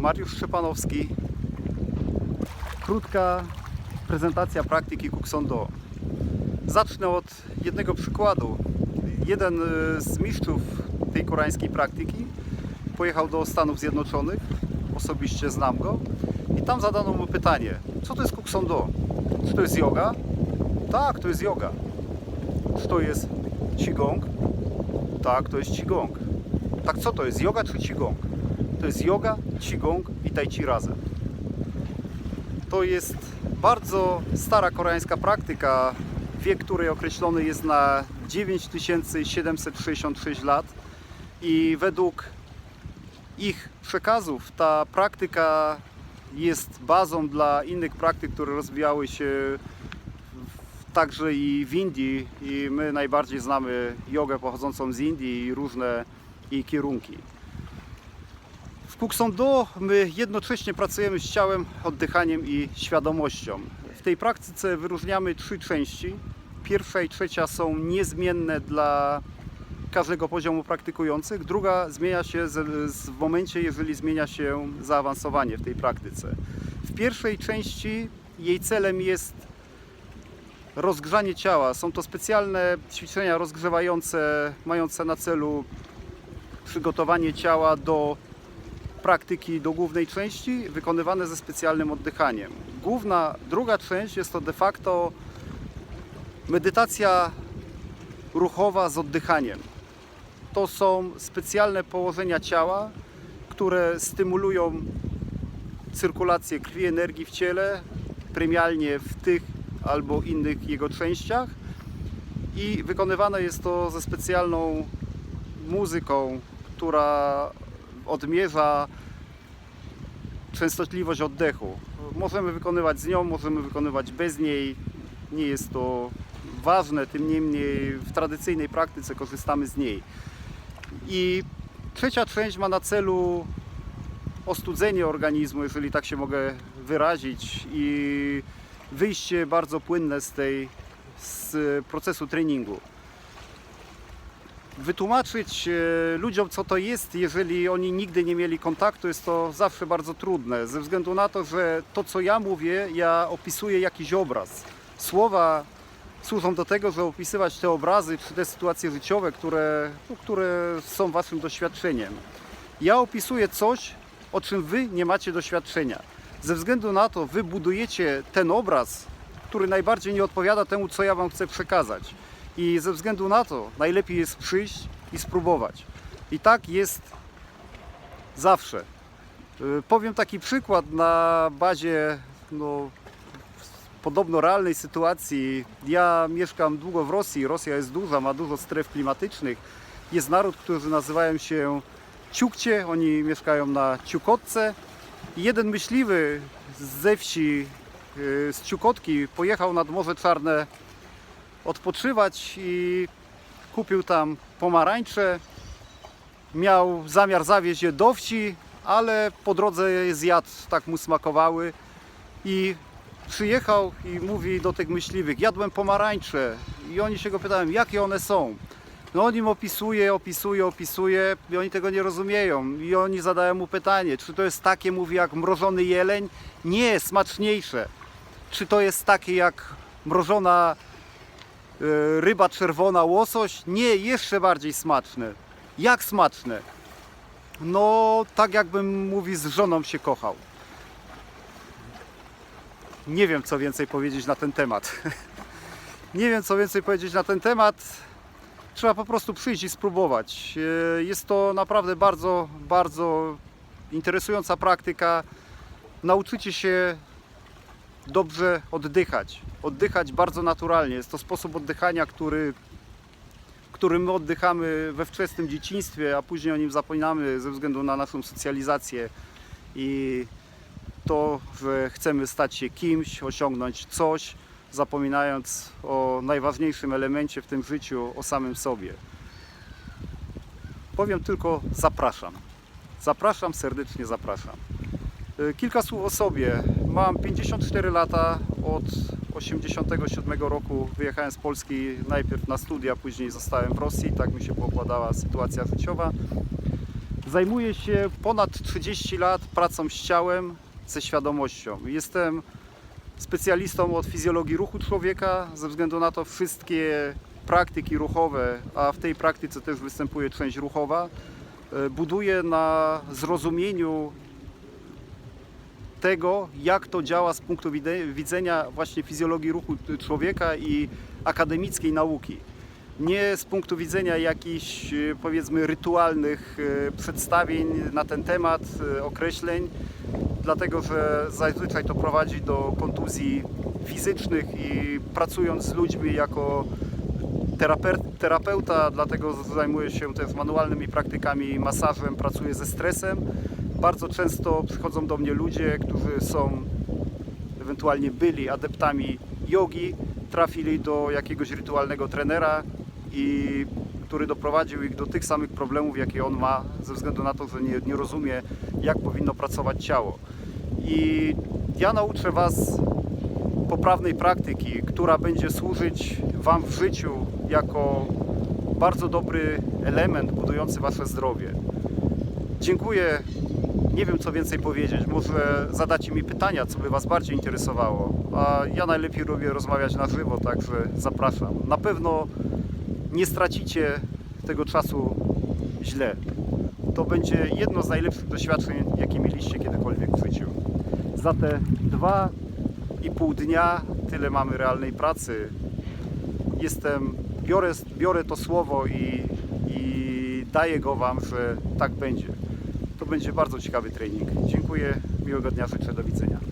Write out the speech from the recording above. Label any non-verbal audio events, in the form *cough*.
Mariusz Szczepanowski. Krótka prezentacja praktyki Kuxondo. Zacznę od jednego przykładu. Jeden y, z mistrzów tej koreańskiej praktyki pojechał do Stanów Zjednoczonych, osobiście znam go, i tam zadano mu pytanie, co to jest Kuxondo? Czy to jest yoga? Tak, to jest yoga. Czy to jest Qigong? Tak, to jest Qigong. Tak co to jest, yoga czy Qigong? To jest yoga, Qigong i Tai Chi razem. To jest bardzo stara koreańska praktyka, wiek której określony jest na 9766 lat i według ich przekazów ta praktyka jest bazą dla innych praktyk, które rozwijały się także i w Indii i my najbardziej znamy jogę pochodzącą z Indii i różne jej kierunki. W Kuxondo my jednocześnie pracujemy z ciałem, oddychaniem i świadomością. W tej praktyce wyróżniamy trzy części. Pierwsza i trzecia są niezmienne dla każdego poziomu praktykujących. Druga zmienia się z, z, w momencie, jeżeli zmienia się zaawansowanie w tej praktyce. W pierwszej części jej celem jest rozgrzanie ciała. Są to specjalne ćwiczenia rozgrzewające, mające na celu przygotowanie ciała do praktyki do głównej części, wykonywane ze specjalnym oddychaniem. Główna, druga część jest to de facto medytacja ruchowa z oddychaniem. To są specjalne położenia ciała, które stymulują cyrkulację krwi, energii w ciele, premialnie w tych albo innych jego częściach i wykonywane jest to ze specjalną muzyką, która odmierza częstotliwość oddechu. Możemy wykonywać z nią, możemy wykonywać bez niej. Nie jest to ważne, tym niemniej w tradycyjnej praktyce korzystamy z niej. I trzecia część ma na celu ostudzenie organizmu, jeżeli tak się mogę wyrazić, i wyjście bardzo płynne z tej z procesu treningu wytłumaczyć e, ludziom, co to jest, jeżeli oni nigdy nie mieli kontaktu, jest to zawsze bardzo trudne, ze względu na to, że to, co ja mówię, ja opisuję jakiś obraz. Słowa służą do tego, żeby opisywać te obrazy czy te sytuacje życiowe, które, no, które są waszym doświadczeniem. Ja opisuję coś, o czym wy nie macie doświadczenia. Ze względu na to, wy budujecie ten obraz, który najbardziej nie odpowiada temu, co ja wam chcę przekazać. I ze względu na to najlepiej jest przyjść i spróbować. I tak jest zawsze. Y, Powiem taki przykład na bazie no, podobno realnej sytuacji. Ja mieszkam długo w Rosji. Rosja jest duża, ma dużo stref klimatycznych. Jest naród, którzy nazywają się Ciukcie. Oni mieszkają na Ciukotce. I jeden myśliwy ze wsi, y, z Ciukotki, pojechał nad Morze Czarne odpoczywać i kupił tam pomarańcze. Miał zamiar zawieźć je do wsi, ale po drodze je zjadł, tak mu smakowały. I przyjechał i mówi do tych myśliwych, jadłem pomarańcze. I oni się go pytają, jakie one są. No on im opisuje, opisuje, opisuje i oni tego nie rozumieją. I oni zadają mu pytanie, czy to jest takie, mówi, jak mrożony jeleń? Nie, smaczniejsze. Czy to jest takie jak mrożona ryba czerwona, łosoś? Nie, jeszcze bardziej smaczne. Jak smaczne? No, tak jakbym, mówi, z żoną się kochał. Nie wiem, co więcej powiedzieć na ten temat. *laughs* Nie wiem, co więcej powiedzieć na ten temat. Trzeba po prostu przyjść i spróbować. E, Jest to naprawdę bardzo, bardzo interesująca praktyka. Nauczycie się dobrze oddychać. Oddychać bardzo naturalnie. Jest to sposób oddychania, który, którym my oddychamy we wczesnym dzieciństwie, a później o nim zapominamy ze względu na naszą socjalizację i to, że chcemy stać się kimś, osiągnąć coś, zapominając o najważniejszym elemencie w tym życiu, o samym sobie. Powiem tylko zapraszam. Zapraszam, serdecznie zapraszam. Y, Kilka słów o sobie. Mam 54 lata. Od 87 roku wyjechałem z Polski najpierw na studia, później zostałem w Rosji. Tak mi się pokładała sytuacja życiowa. Zajmuję się ponad 30 lat pracą z ciałem, ze świadomością. Jestem specjalistą od fizjologii ruchu człowieka, ze względu na to wszystkie praktyki ruchowe, a w tej praktyce też występuje część ruchowa, e, buduję na zrozumieniu tego, jak to działa z punktu widzenia właśnie fizjologii ruchu człowieka i akademickiej nauki. Nie z punktu widzenia jakichś e, powiedzmy rytualnych e, przedstawień na ten temat, e, określeń, dlatego że zazwyczaj to prowadzi do kontuzji fizycznych i pracując z ludźmi jako terapeuta, dlatego zajmuję się też manualnymi praktykami, masażem, pracuję ze stresem. Bardzo często przychodzą do mnie ludzie, którzy są ewentualnie byli adeptami jogi, trafili do jakiegoś rytualnego trenera i który doprowadził ich do tych samych problemów, jakie on ma, ze względu na to, że nie, nie rozumie, jak powinno pracować ciało. I ja nauczę Was poprawnej praktyki, która będzie służyć Wam w życiu jako bardzo dobry element budujący Wasze zdrowie. Dziękuję. Nie wiem, co więcej powiedzieć. Może zadacie mi pytania, co by Was bardziej interesowało. A ja najlepiej lubię rozmawiać na żywo, także zapraszam. Na pewno nie stracicie tego czasu źle. To będzie jedno z najlepszych doświadczeń, jakie mieliście kiedykolwiek w życiu. Za te dwa i pół dnia tyle mamy realnej pracy. Jestem, biorę, biorę to słowo i, i daję go Wam, że tak będzie. To będzie bardzo ciekawy trening. Dziękuję, miłego dnia życzę, do widzenia.